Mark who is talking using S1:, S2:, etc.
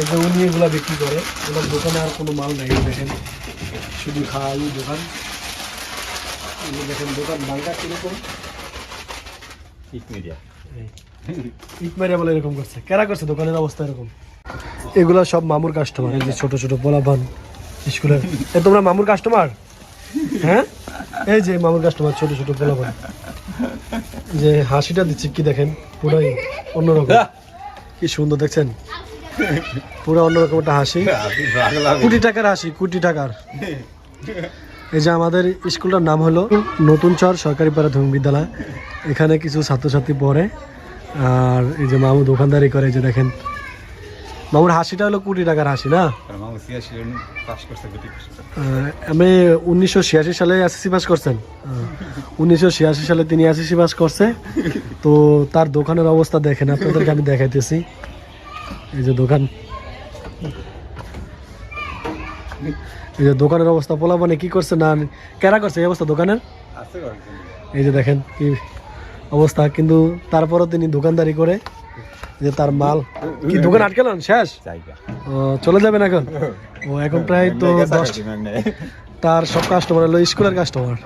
S1: এই যে উনি এগুলা বিক্রি করে ওনার দোকানে আর কোনো মাল নেই। দেখেন শুধু খাওয়াই দোকান। দেখেন দোকান বাঙ্কা কীরকম?
S2: ঠিক মিডিয়া।
S1: ইট মারিয়া বলে এরকম করছে। কেরা করছে? দোকানের অবস্থা এরকম। এগুলা সব মামুর কাস্টমার এই যে ছোট ছোট স্কুলের। এ তোমরা মামুর কাস্টমার হ্যাঁ? এই যে মামুর কাস্টমার ছোট ছোট যে হাসিটা দিচ্ছি কি দেখেন? পুরাই অন্যরকম। কি সুন্দর দেখছেন? পুরো অন্যরকম একটা হাসি। কোটি টাকার হাসি কোটি টাকার। এই যে আমাদের স্কুলটার নাম হলো নতুন চর সরকারি প্রাথমিক বিদ্যালয়। এখানে কিছু ছাত্রছাত্রী পড়ে। আর এই যে মামু দোকানদারি করে যে দেখেন। মামুর হাসিটা হলো কোটি টাকার হাসি না? আমি উনিশশো ছিয়াশি সালে এসএসসি পাস করছেন। উনিশশো ছিয়াশি সালে তিনি এসএসসি পাস করছে। তো তার দোকানের অবস্থা দেখেন আপনাদেরকে আমি দেখাইতেছি। এই যে দোকান। এই যে দোকানের অবস্থা পোলা মানে কি করছে না কেরা করছে এই অবস্থা দোকানের? এই যে দেখেন কি অবস্থা কিন্তু তারপরও তিনি দোকানদারি করে যে তার মাল। কি দোকান আটকেলেন? শেষ? ও, চলে যাবেন এখন? ও এখন প্রায় তো দশ তার সব কাস্টমার হলো স্কুলের কাস্টমার